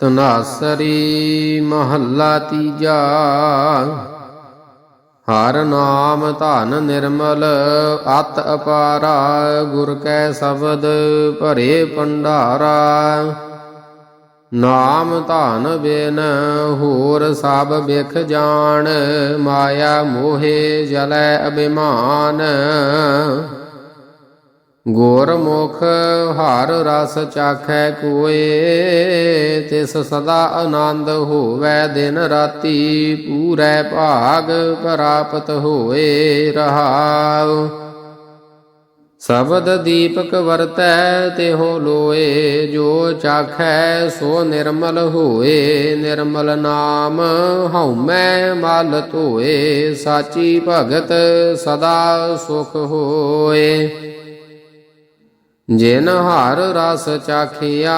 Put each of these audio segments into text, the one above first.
ਤਨਾਸਰੀ ਮਹੱਲਾ ਤੀਜਾ। ਹਰ ਨਾਮ ਧਨ ਨਿਰਮਲ, ਅਤ ਅਪਾਰਾ, ਗੁਰ ਕੈ ਸ਼ਬਦ ਭਰੇ ਭੰਡਾਰਾ। ਨਾਮ ਧਨ ਬਿਨ ਹੋਰ ਸਭ ਵਿਖ ਜਾਣ, ਮਾਇਆ ਮੋਹੇ ਜਲੈ ਅਭਿਮਾਨ। ਗੁਰਮੁਖ ਹਰ ਰਸ ਚਾਖੈ ਕੋਏ, ਤਿਸ ਸਦਾ ਆਨੰਦ ਹੋਵੈ ਦਿਨ ਰਾਤੀ, ਪੂਰੈ ਭਾਗ ਪ੍ਰਾਪਤ ਹੋਏ ਰਹਾਉ। ਸ਼ਬਦ ਦੀਪਕ ਵਰਤੈ ਤਿਹੋ ਲੋਏ, ਜੋ ਚਾਖੈ ਸੋ ਨਿਰਮਲ ਹੋਏ, ਨਿਰਮਲ ਨਾਮ ਹਉਮੈ ਮਲ ਧੋਏ, ਸਾਚੀ ਭਗਤ ਸਦਾ ਸੁਖ ਹੋਏ। ਜਿਨ ਹਰ ਰਸ ਚਾਖਿਆ,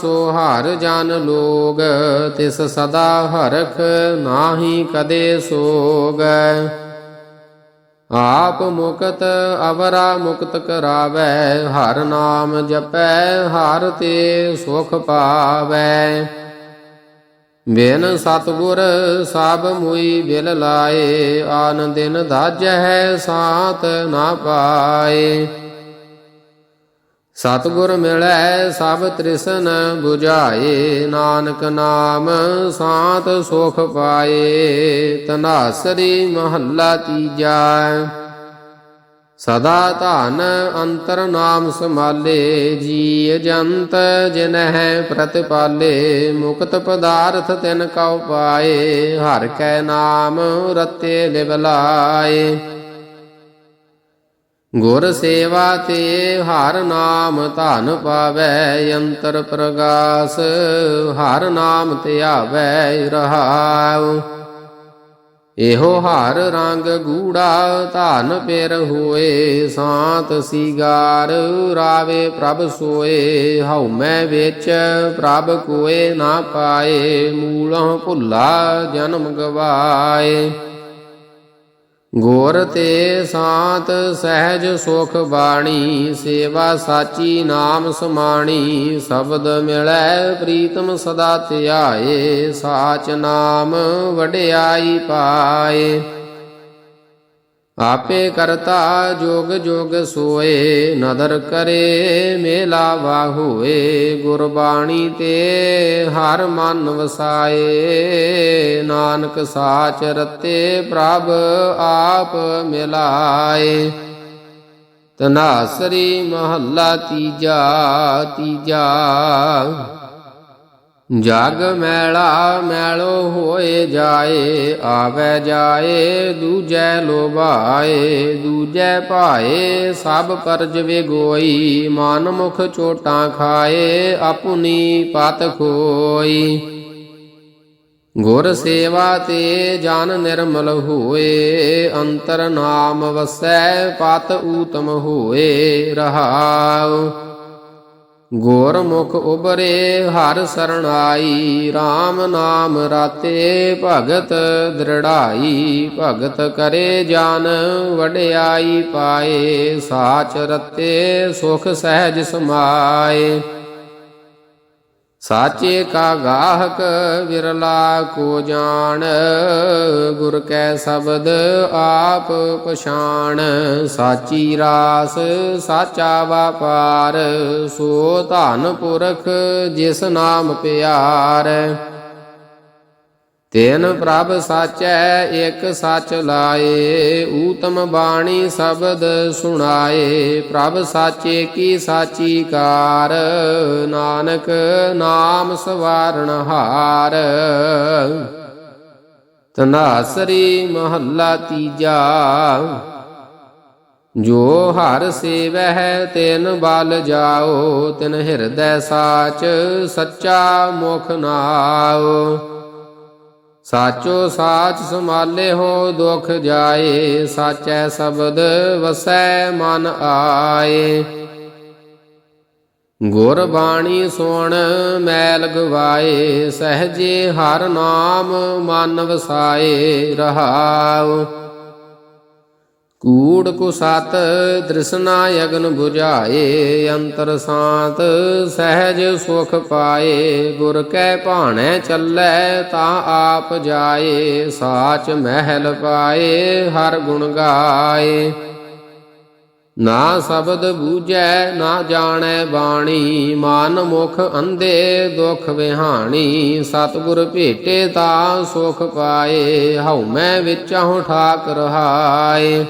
ਸੋ ਹਰ ਜਨ ਲੋਗ, ਤਿਸ ਸਦਾ ਹਰਖ ਨਾਹੀ ਕਦੇ ਸੋਗ। ਆਪ ਮੁਕਤ ਅਵਰਾ ਮੁਕਤ ਕਰਾਵੈ, ਹਰ ਨਾਮ ਜਪੈ, ਹਰ ਤੇ ਸੁਖ ਪਾਵੈ। ਬਿਨ ਸਤਗੁਰ ਸਭ ਮੁਈ ਬਿਲ ਲਾਏ ਆਨ ਦਿਨ ਦਾਜੈ ਸਾਤ ਨਾ ਪਾਏ। ਸਤਗੁਰ ਮਿਲੈ ਸਭ ਤ੍ਰਿਸ਼ਨ 부ਝਾਏ ਨਾਨਕ ਨਾਮ ਸਾਤ ਸੁਖ ਪਾਏ, ਤਨਾਸਰੀ ਮਹੱਲਾ ਤੀਜਾ। ਸਦਾ ਧਨ ਅੰਤਰ ਨਾਮ ਸਮਾਲੇ ਜੀ ਜੰਤ ਜਿਨਹਿ ਪ੍ਰਤਿਪਾਲੇ, ਮੁਕਤ ਪਦਾਰਥ ਤਿਨ ਕਉ ਪਾਏ, ਹਰ ਕੈ ਨਾਮ ਰਤੇ ਲਿਵ ਲਾਏ। ਗੁਰ ਸੇਵਾ ਤੇ ਹਰ ਨਾਮ ਧਨ ਪਾਵੈ, ਅੰਤਰ ਪ੍ਰਗਾਸ, ਹਰ ਨਾਮ ਧਿਆਵੈ ਰਹਾਉ। ਇਹੋ ਹਰ ਰੰਗ ਗੂੜਾ ਧਨ ਪੇਰ ਹੋਏ, ਸਾਤ ਸੀਗਾਰ ਰਾਵੇ ਪ੍ਰਭ ਸੋਏ। ਹਉ ਮੈਂ ਵਿੱਚ ਪ੍ਰਭ ਕੋਏ ਨਾ ਪਾਏ, ਮੂਲੋਂ ਭੁੱਲਾ ਜਨਮ ਗਵਾਏ। ਗੁਰ ਤੇ ਸਾਤ ਸਹਿਜ ਸੁਖ ਬਾਣੀ, ਸੇਵਾ ਸਾਚੀ ਨਾਮ ਸਮਾਣੀ, ਸ਼ਬਦ ਮਿਲੈ ਪ੍ਰੀਤਮ ਸਦਾ ਧਿਆਏ, ਸਾਚ ਨਾਮ ਵਡਿਆਈ ਪਾਏ। ਆਪੇ ਕਰਤਾ ਜੋਗ ਜੋਗ ਸੋਏ, ਨਦਰ ਕਰੇ ਮੇਲਾ ਵਾਹੋਏ, ਗੁਰਬਾਣੀ ਤੇ ਹਰ ਮਨ ਵਸਾਏ। ਨਾਨਕ ਸਾਚ ਰਤੇ ਪ੍ਰਭ ਆਪ ਮਿਲਾਏ। ਤਨਾਸਰੀ ਮਹੱਲਾ ਤੀਜਾ ਤੀਜਾ। ਜਗ ਮੈਲਾ ਮੈਲੋ ਹੋਏ ਜਾਏ, ਆਵੇ ਜਾਏ, ਦੂਜੈ ਲੋਭਾਏ, ਦੂਜੈ ਭਾਏ, ਸਭ ਪਰਜ ਵਿਗੋਈ ਮਨ ਮੁਖ ਚੋਟਾਂ ਖਾਏ ਆਪੁਨੀ ਪਤ ਖੋਈ। ਗੁਰ ਸੇਵਾ ਤੇ ਜਨ ਨਿਰਮਲ ਹੋਏ, ਅੰਤਰ ਨਾਮ ਵਸੈ, ਪਤ ਊਤਮ ਹੋਏ, ਰਹਾਉ। ਗੁਰ ਮੁਖ ਉਬਰੇ ਹਰ ਸਰਣਾਈ RAM ਨਾਮ ਰਾਤੇ ਭਗਤ ਦ੍ਰਿੜਾਈ, ਭਗਤ ਕਰੇ ਜਾਨ ਵਡਿਆਈ ਪਾਏ, ਸਾਚ ਰਤੇ ਸੁਖ ਸਹਿਜ ਸਮਾਏ। ਸਾਚੇ ਕਾ ਗਾਹਕ ਵਿਰਲਾ ਕੋ ਜਾਣ, ਗੁਰ ਕੈ ਸ਼ਬਦ ਆਪ ਪਛਾਣ। ਸਾਚੀ ਰਾਸ ਸਾਚਾ ਵਪਾਰ ਸੋ ਧਨ ਪੁਰਖ ਜਿਸ ਨਾਮ ਪਿਆਰ। ਤੈਨ ਪ੍ਰਭ ਸਾਚੈ, ਇਕ ਸੱਚ ਲਾਏ, ਊਤਮ ਬਾਣੀ ਸ਼ਬਦ ਸੁਣਾਏ, ਪ੍ਰਭ ਸਾਚੇ ਕੀ ਸਾਚੀ ਕਾਰ, ਨਾਨਕ ਨਾਮ ਸਵਾਰਣ ਹਾਰ। ਤਨਾਸਰੀ ਮਹੱਲਾ ਤੀਜਾ, ਜੋ ਹਰ ਸੇਵਹਿ ਤਿਨ ਬਲ ਜਾਓ, ਤਿਨ ਹਿਰਦੈ ਸਾਚ ਸੱਚਾ ਮੁਖ ਨਾਓ। ਸਾਚੋ ਸਾਚ ਸਮਾਲੇ ਹੋ ਦੁਖ ਜਾਏ, ਸਾਚੈ ਸ਼ਬਦ ਵਸੈ ਮਨ ਆਏ। ਗੁਰ ਬਾਣੀ ਸੁਣ, ਮੈਲ ਗਵਾਏ, ਸਹਜੇ ਹਰ ਨਾਮ ਮਨ ਵਸਾਏ ਰਹਾਉ। ਕੂੜ ਕੁਸਤ ਦ੍ਰਿਸ਼ਨਾ ਅਗਨ 부ਝਾਏ ਅੰਤਰ ਸਾਤ ਸਹਿਜ ਸੁਖ ਪਾਏ। ਗੁਰ ਕੈ ਭਾਣੈ ਚੱਲੈ ਤਾਂ ਆਪ ਜਾਏ, ਸਾਚ ਮਹਿਲ ਪਾਏ, ਹਰ ਗੁਣ ਗਾਏ। ਨਾ ਸ਼ਬਦ ਬੂਝੈ, ਨਾ ਜਾਣੈ ਬਾਣੀ, ਮਨ ਮੁਖ ਅੰਧੇ ਦੁਖ ਵਿਹਾਣੀ। ਸਤਿਗੁਰ ਭੇਟੇ ਤਾ ਸੁਖ ਪਾਏ ਹਉ ਮੈਂ ਵਿਚਹੁ ਠਾਕ ਰਹਾਏ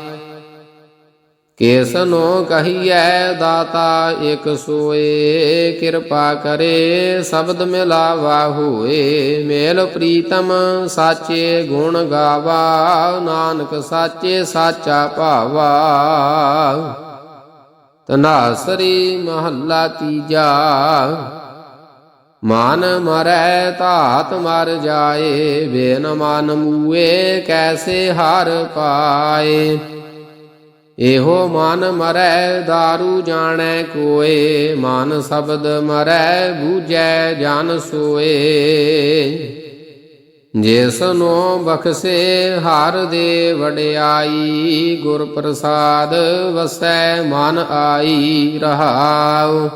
ਕੇਸਨੋ ਕਹੀਐ ਦਾਤਾ ਇਕ ਸੋਏ, ਕਿਰਪਾ ਕਰੇ ਸ਼ਬਦ ਮਿਲਾਵਾ ਹੋਏ। ਮੇਲ ਪ੍ਰੀਤਮ ਸਾਚੇ ਗੁਣ ਗਾਵਾ, ਨਾਨਕ ਸਾਚੇ ਸਾਚਾ ਭਾਵਾ। ਤਨਾਸਰੀ ਮਹੱਲਾ ਤੀਜਾ, ਮਨ ਮਰੈ ਧਾਤ ਮਰ ਜਾਏ, ਬੇਨ ਮਨ ਮੂਏ ਕੈਸੇ ਹਰ ਪਾਏ। ਇਹੋ ਮਨ ਮਰੈ दारू ਜਾਣੈ ਕੋਏ, ਮਨ ਸ਼ਬਦ ਮਰੈ ਬੂਝੈ ਜਨ ਸੋਏ। ਜਿਸਨੋ ਬਖਸੇ ਹਰ ਦੇ ਵਡਿਆਈ, ਗੁਰ ਪ੍ਰਸਾਦ ਵਸੈ ਮਨ ਆਈ ਰਹਾਉ।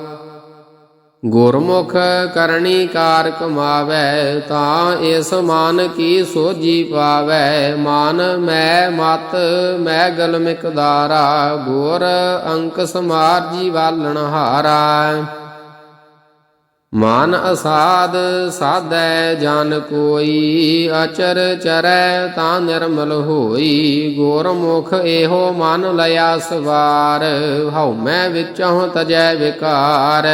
ਗੁਰਮੁਖ ਕਰਨੀ ਕਾਰ ਕਮਾਵੈ, ਤਾਂ ਇਸ ਮਨ ਕੀ ਸੋਜੀ ਪਾਵੈ? ਮਨ ਮੈਂ ਮਤ, ਮੈਂ ਗਲ ਮਿਕਦਾਰਾ ਗੁਰ ਅੰਕ ਸਮਾਰ ਜੀ ਵਾਲਣ ਹਾਰਾ। ਮਨ ਅਸਾਦ ਸਾਧੈ, ਜਨ ਕੋਈ ਅਚਰ ਚਰੈ ਤਾਂ ਨਿਰਮਲ ਹੋਈ। ਗੁਰਮੁਖ ਇਹੋ ਮਨ ਲਿਆ ਸਵਾਰ, ਹਉ ਵਿੱਚੋਂ ਤਜੈ ਵਿਕਾਰ।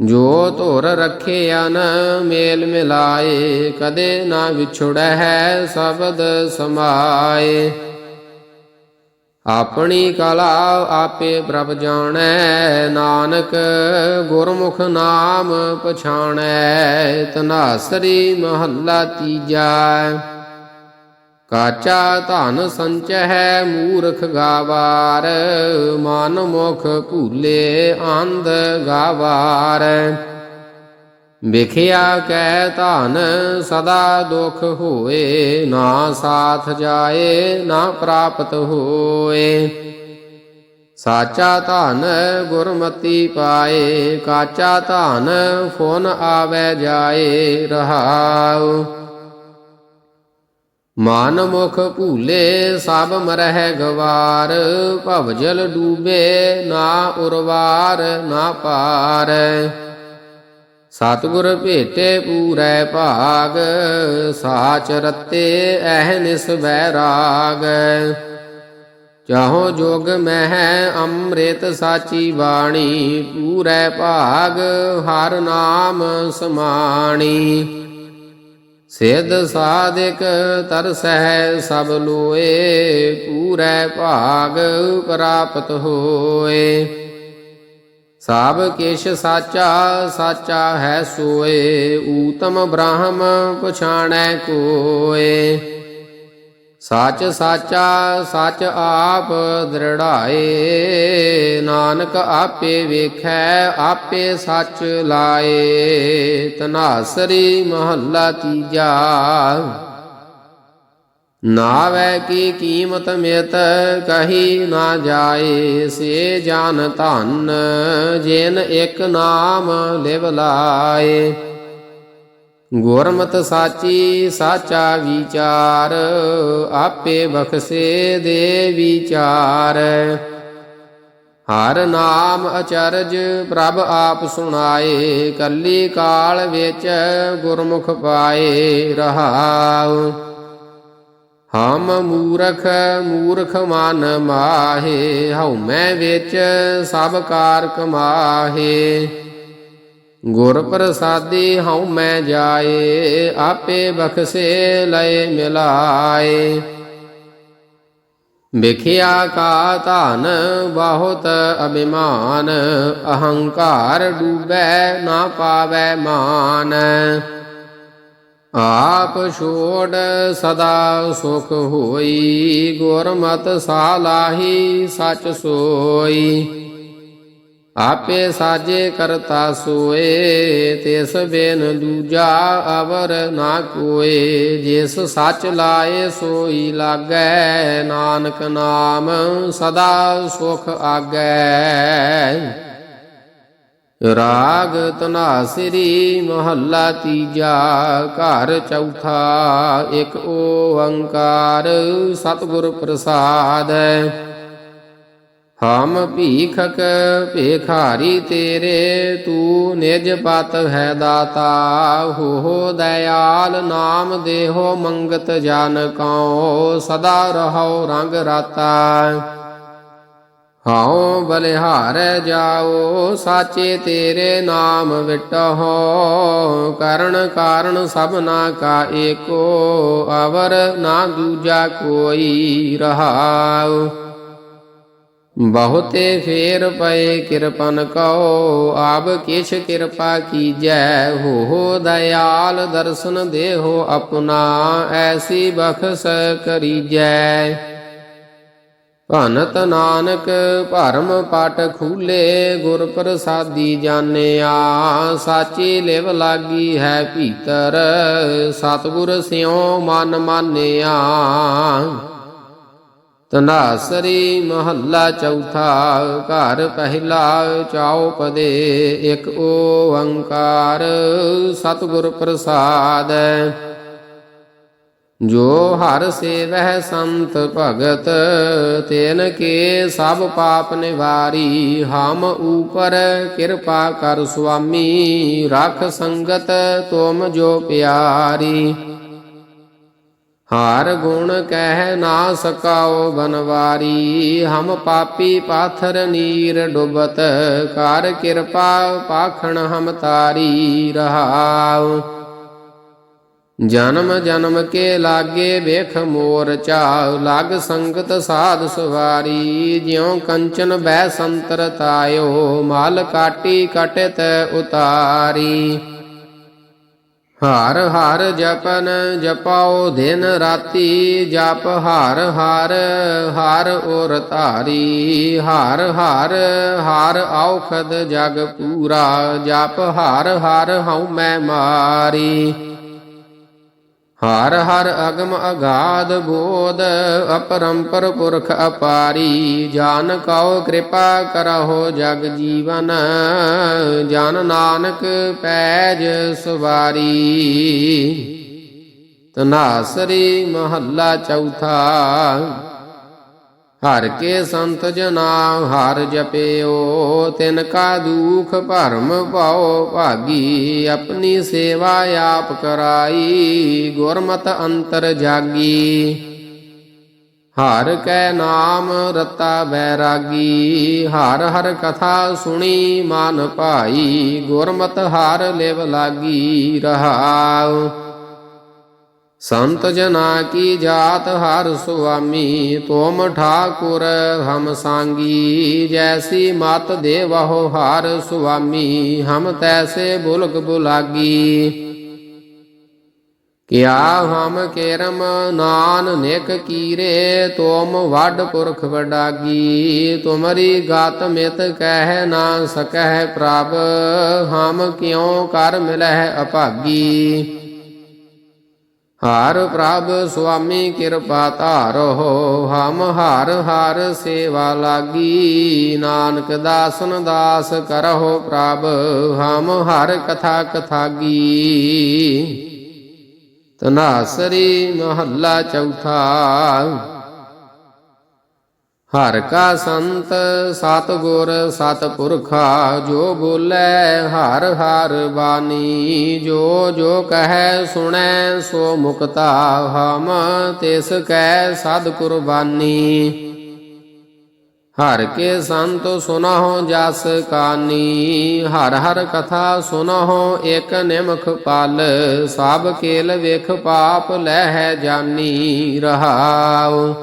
ਜੋ ਧੁਰ ਰੱਖਿਆਨ ਮੇਲ ਮਿਲਾਏ, ਕਦੇ ਨਾ ਵਿਛੜੈ ਹੈ ਸ਼ਬਦ ਸਮਾਏ। ਆਪਣੀ ਕਲਾ ਆਪੇ ਪ੍ਰਭ ਜਾਣੈ, ਨਾਨਕ ਗੁਰਮੁਖ ਨਾਮ ਪਛਾਣੈ ਤਨਾਸਰੀ ਮਹੱਲਾ ਤੀਜਾ। ਕਾਚਾ ਧਨ ਸੰਚਹਿ ਮੂਰਖ ਗਾਵਾਰ, ਮਨ ਮੁਖ ਭੂਲੇ ਅੰਧ ਗਾਵਾਰ। ਵਿਖਿਆ ਕੈ ਧਨ ਸਦਾ ਦੁਖ ਹੋਏ, ਨਾ ਸਾਥ ਜਾਏ, ਨਾ ਪ੍ਰਾਪਤ ਹੋਏ। ਸਾਚਾ ਧਨ ਗੁਰਮਤੀ ਪਾਏ, ਕਾਚਾ ਧਨ ਫੋਨ ਆਵੇ ਜਾਏ, ਰਹਾਉ। ਮਨ ਮੁਖ ਭੂਲੇ ਸਭ ਮਰਹਿ ਗਵਾਰ ਭਵਜਲ ਡੂਬੇ ਨਾ ਉਰਵਾਰ, ਨਾ ਪਾਰ। ਸਤਿਗੁਰ ਭੇਟੇ ਪੂਰੈ ਭਾਗ, ਸਾਚ ਰਤੇ ਅਹਨਿਸ ਬੈਰਾਗ ਚਾਹੋ ਜੋਗ ਮਹਿ ਅੰਮ੍ਰਿਤ ਸਾਚੀ ਬਾਣੀ, ਪੂਰੈ ਭਾਗ ਹਰ ਨਾਮ ਸਮਾਣੀ। ਸਿੱਧ ਸਾਧਿਕ ਤਰਸਹਿ ਸਭ ਲੋਏ, ਪੂਰੈ ਭਾਗ ਪ੍ਰਾਪਤ ਹੋਏ। ਸਭ ਕਿਛ ਸਾਚਾ ਸਾਚਾ ਹੈ ਸੋਏ, ਊਤਮ ਬ੍ਰਾਹਮ ਪਛਾਣੈ ਕੋਏ। ਸੱਚ ਸਾਚਾ, ਸੱਚ ਆਪ ਦ੍ਰਿੜਾਏ। ਨਾਨਕ ਆਪੇ ਵੇਖੈ, ਆਪੇ ਸੱਚ ਲਾਏ। ਤਨਾਸਰੀ ਮਹੱਲਾ ਤੀਜਾ। ਨਾਵੈ ਕੀ ਕੀਮਤ ਮਿਤ, ਕਹੀ ਨਾ ਜਾਏ। ਸੇ ਜਾਨ ਧਨ, ਜਿਨ ਇੱਕ ਨਾਮ ਲਿਵ ਲਾਏ। ਗੁਰਮਤ ਸਾਚੀ, ਸਾਚਾ ਵਿਚਾਰ, ਆਪੇ ਬਖਸੇ ਦੇ ਵਿਚਾਰ। ਹਰ ਨਾਮ ਅਚਰਜ ਪ੍ਰਭ ਆਪ ਸੁਣਾਏ, ਕੱਲੀ ਕਾਲ ਵਿੱਚ ਗੁਰਮੁਖ ਪਾਏ ਰਹਾਉ। ਹਮ ਮੂਰਖ ਮੂਰਖ ਮਨ ਮਾਹੇ ਹਉ ਮੈਂ ਵਿੱਚ ਸਭ ਕਾਰ ਕਮਾਹੇ। ਗੁਰ ਪ੍ਰਸਾਦੀ ਹਉ ਮੈਂ ਜਾਏ, ਆਪੇ ਬਖਸੇ ਲਏ ਮਿਲਾਏ। ਵਿਖਿਆ ਕਾ ਧਨ ਬਹੁਤ ਅਭਿਮਾਨ, ਅਹੰਕਾਰ ਡੂਬੈ ਨਾ ਪਾਵੈ ਮਾਨ। ਆਪ ਛੋੜ ਸਦਾ ਸੁਖ ਹੋਈ, ਗੁਰਮਤ ਸਾਲਾਹੀ ਸਚ ਸੋਈ। ਆਪੇ ਸਾਜੇ ਕਰਤਾ ਸੋਏ ਤਿਸ ਬੇਨ ਦੂਜਾ ਅਵਰ ਨਾ ਕੋਏ। ਜਿਸ ਸੱਚ ਲਾਏ ਸੋਈ ਲਾਗੈ, ਨਾਨਕ ਨਾਮ ਸਦਾ ਸੁਖ ਆਗੈ। ਰਾਗ ਤਨਾਸਰੀ ਮਹੱਲਾ ਤੀਜਾ, ਘਰ ਚੌਥਾ, ਇੱਕ ਓੰਕਾਰ ਸਤਿਗੁਰ ਪ੍ਰਸਾਦ। ਹਮ ਭੀਖਕ ਭੇਖਾਰੀ ਤੇਰੇ, ਤੂੰ ਨਿਜ ਪਤ ਹੈ ਦਾਤਾ। ਹੋ ਦਇਆਲ ਨਾਮ ਦੇਹੋ ਮੰਗਤ ਜਨ ਕਉ, ਸਦਾ ਰਹੋ ਰੰਗ ਰਾਤਾ। ਹਉ ਬਲਿਹਾਰ ਜਾਓ ਸਾਚੇ ਤੇਰੇ ਨਾਮ ਵਿਟਹੁ, ਕਰਨ ਕਾਰਨ ਸਭਨਾ ਕਾ ਏਕੋ ਅਵਰ ਨਾ ਦੂਜਾ ਕੋਈ ਰਹਾਉ। ਬਹੁਤੇ ਫੇਰ ਪਏ ਕਿਰਪਨ ਕਉ ਆਬ ਕਿਛ ਕਿਰਪਾ ਕੀਜੈ ਹੋ ਦਇਆਲ ਦਰਸ਼ਨ ਦੇਹੋ ਆਪਣਾ, ਐਸੀ ਬਖਸ ਕਰੀਜੈ। ਭਨਤ ਨਾਨਕ ਭਰਮ ਪਟ ਖੂਲੇ, ਗੁਰ ਪ੍ਰਸਾਦੀ ਜਾਣਿਆ, ਸਾਚੀ ਲਿਵ ਲਾਗੀ ਹੈ ਭੀਤਰ, ਸਤਿਗੁਰ ਸਿਉ ਮਨ ਮਾਨਿਆ। ਤਨਾਸਰੀ ਮਹੱਲਾ ਚੌਥਾ, ਘਰ ਪਹਿਲਾ ਚੌਪਦੇ, ਇੱਕ ਓੰਕਾਰ ਸਤਿਗੁਰ ਪ੍ਰਸਾਦ। ਜੋ ਹਰ ਸੇਵਹਿ ਸੰਤ ਭਗਤ, ਤੈਨ ਕੇ ਸਭ ਪਾਪ ਨਿਵਾਰੀ, ਹਮ ਊਪਰ ਕਿਰਪਾ ਕਰ ਸੁਆਮੀ, ਰਖ ਸੰਗਤ ਤੁਮ ਜੋ ਪਿਆਰੀ। ਹਾਰ ਗੁਣ ਕਹਿ ਨਾ ਸਕਾਓ ਬਨਵਾਰੀ, ਹਮ ਪਾਪੀ ਪਾਥਰ ਨੀਰ ਡੁਬਤ ਕਰ ਕਿਰਪਾ ਪਾਖਣ ਹਮ ਤਾਰੀ ਰਹਾਉ। ਜਨਮ ਜਨਮ ਕੇ ਲਾਗੇ ਵੇਖ ਮੋਰ ਚਾਉ, ਲਗ ਸੰਗਤ ਸਾਧ ਸਵਾਰੀ, ਜਿਉ ਕੰਚਨ ਬੈ ਸੰਤਰ ਤਾਇਓ, ਮਾਲ ਕਾਟੀ ਕਟਿਤ ਉਤਾਰੀ। ਹਰ ਹਰ ਜਪਨ ਜਪਾਓ ਦਿਨ ਰਾਤੀ, ਜਪ ਹਰ ਹਰ ਹਰ ਔਰ ਧਾਰੀ। ਹਰ ਹਰ ਹਰ ਔਖਦ ਜਗ ਪੂਰਾ, ਜਪ ਹਰ ਹਰ ਹਉ ਮੈਂ ਮਾਰੀ। ਹਰ ਹਰ ਅਗਮ ਅਗਾਧ ਬੋਧ, ਅਪਰੰਪਰ ਪੁਰਖ ਅਪਾਰੀ। ਜਾਨ ਕਉ ਕਿਰਪਾ ਕਰਹੁ ਜਗ ਜੀਵਨ, ਜਨ ਨਾਨਕ ਪੈਜ ਸੁਵਾਰੀ। ਤਨਾਸਰੀ ਮਹੱਲਾ ਚੌਥਾ। ਹਰ ਕੇ ਸੰਤ ਜਨਾ ਹਰ ਜਪਿਓ, ਤਿਨ ਕਾ ਦੁਖ ਭਰਮ ਪਾਓ ਭਾਗੀ, ਆਪਣੀ ਸੇਵਾ ਆਪ ਕਰਾਈ, ਗੁਰਮਤ ਅੰਤਰ ਜਾਗੀ। ਹਰ ਕੈ ਨਾਮ ਰਤਾ ਬੈਰਾਗੀ, ਹਰ ਹਰ ਕਥਾ ਸੁਣੀ ਮਨ ਭਾਈ, ਗੁਰਮਤ ਹਰ ਲਿਵ ਲਾਗੀ ਰਹਾਉ। ਸੰਤ ਜਨਾ ਕੀ ਜਾਤ ਹਰ ਸੁਆਮੀ, ਤੋਮ ਠਾਕੁਰ ਹਮ ਸੰਗੀ, ਜੈਸੀ ਮਤ ਦੇਵਹੁ ਹਰ ਸੁਆਮੀ, ਹਮ ਤੈਸੇ ਬੁਲਕ ਬੁਲਾਗੀ। ਕਿਆ ਹਮ ਕੇਰਮ ਨਾਨ ਨਿਕ ਕੀਰੇ, ਤੋਮ ਵੱਡ ਪੁਰਖ ਵਡਾਗੀ। ਤੁਮਰੀ ਗਾਤ ਮਿਤ ਕਹਿ ਨਾ ਸਕਹਿ ਪ੍ਰਭ, ਹਮ ਕਿਉ ਕਰ ਮਿਲਹਿ ਅਭਾਗੀ। ਹਰ ਪ੍ਰਭ ਸੁਆਮੀ ਕਿਰਪਾ ਧਾਰੋ ਹਮ ਹਰ ਹਰ ਸੇਵਾ ਲਾਗੀ। ਨਾਨਕ ਦਾਸਨ ਦਾਸ ਕਰਹੁ ਪ੍ਰਭ, ਹਮ ਹਰ ਕਥਾ ਕਥਾਗੀ। ਤਨਾਸਰੀ ਮਹੱਲਾ ਚੌਥਾ। ਹਰ ਕਾ ਸੰਤ ਸਤ ਗੁਰ ਸਤ ਪੁਰਖਾ ਜੋ ਬੋਲੇ ਹਰ ਹਰ ਬਾਣੀ, ਜੋ ਜੋ ਕਹੈ ਸੁਣੈ ਸੋ ਮੁਕਤਾ, ਹਮ ਤਿਸ ਕੈ ਸਦ ਕੁਰਬਾਨੀ ਹਰ ਕੇ ਸੰਤ ਸੁਨਹੁ ਜਸ ਕਾਨੀ, ਹਰ ਹਰ ਕਥਾ ਸੁਨਹੁ ਇਕ ਨਿਮਖ ਪਲ, ਸਭ ਕੇਲ ਵੇਖ ਪਾਪ ਲਹਿ ਜਾਨੀ ਰਹਾਉ।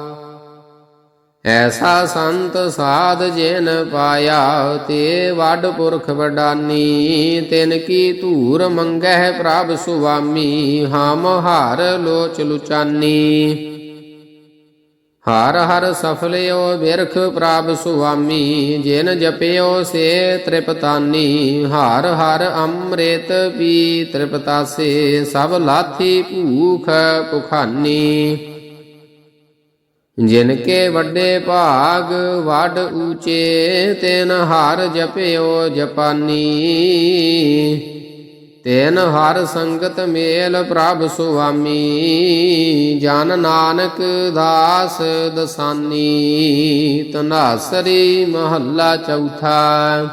ਐਸਾ ਸੰਤ ਸਾਧ ਜਿਨ ਪਾਇਆ, ਤੇ ਵੱਡ ਪੁਰਖ ਵਡਾਨੀ। ਤਿਨ ਕੀ ਧੂਰ ਮੰਗਹਿ ਪ੍ਰਭ ਸੁਆਮੀ, ਹਮ ਹਾਰ ਲੋਚ ਲੁਚਾਨੀ। ਹਰ ਹਰ ਸਫਲਿਓ ਬਿਰਖ ਪ੍ਰਭ ਸੁਆਮੀ, ਜਿਨ ਜਪਿਓ ਸੇ ਤ੍ਰਿਪਤਾਨੀ। ਹਰ ਹਰ ਅੰਮ੍ਰਿਤ ਪੀ ਤ੍ਰਿਪਤਾਸੇ, ਸਭ ਲਾਥੀ ਭੂਖ ਭੁਖਾਨੀ ਜਿਨ ਕੇ ਵੱਡੇ ਭਾਗ ਵੱਡ ਊਚੇ, ਤਿਨ ਹਰ ਜਪਿਓ ਜਪਾਨੀ। ਤੈਨ ਹਰ ਸੰਗਤ ਮੇਲ ਪ੍ਰਭ ਸੁਆਮੀ, ਜਨ ਨਾਨਕ ਦਾਸ ਦਸਾਨੀ। ਤਨਾਸਰੀ ਮਹੱਲਾ ਚੌਥਾ।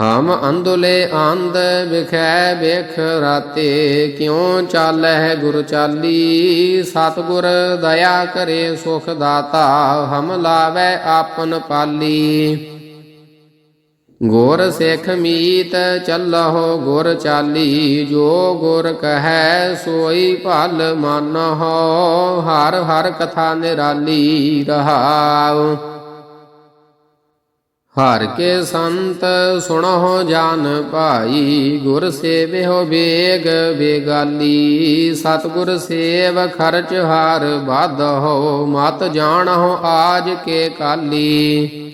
ਹਮ ਅੰਦੁਲੇ ਆਂਦ ਵਿਖੈ ਵੇਖ ਰਾਤੇ, ਕਿਉ ਚਾਲੈ ਗੁਰ ਚਾਲੀ? ਸਤਿਗੁਰ ਦਇਆ ਕਰੇ ਸੁਖ ਦਾਤਾ, ਹਮ ਲਾਵੈ ਆਪਨ ਪਾਲੀ। ਗੁਰ ਸਿੱਖ ਮੀਤ ਚੱਲਹੁ ਗੁਰ ਚਾਲੀ, ਜੋ ਗੁਰ ਕਹੈ ਸੋਈ ਭਲ ਮਾਨਹੁ, ਹਰ ਹਰ ਕਥਾ ਨਿਰਾਲੀ ਰਹਾਉ। ਹਰ ਕੇ ਸੰਤ ਸੁਣਹੁ ਜਾਨ ਭਾਈ, ਗੁਰ ਸੇਵਿਓ ਬੇਗ ਬੇਗਾਲੀ। ਸਤਿਗੁਰ ਸੇਵ ਖਰਚ ਹਰ ਬਾਧਹੁ ਮਤ ਜਾਣਹੁ ਆਜ ਕੇ ਕਾਲੀ।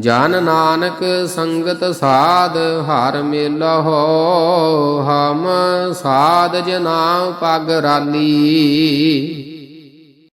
ਜਨ ਨਾਨਕ ਸੰਗਤ ਸਾਧ ਹਰ ਮਿਲਹੁ ਹਮ ਸਾਧ ਜਨਾ ਪਗ ਰਾਲੀ।